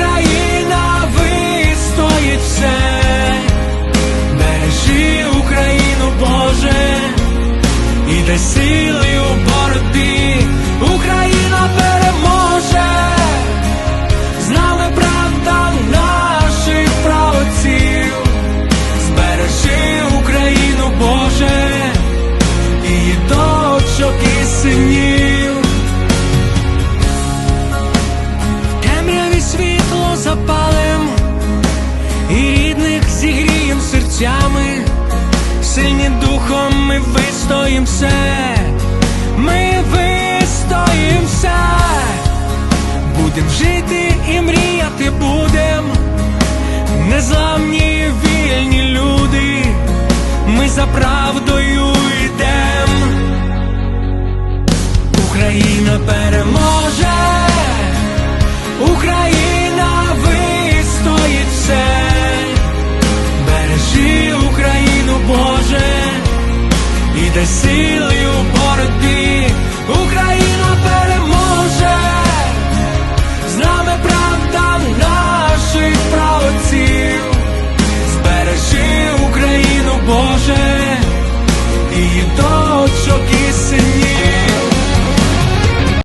Україна вистоїть все, бережи Україну, Боже, і дай запалим і рідних зігрієм серцями, сильні духом ми вистоїмся, ми вистоїмся, все, будем жити і мріяти будем, незламні вільні люди, ми за правдою йдем, Україна переможе. 我是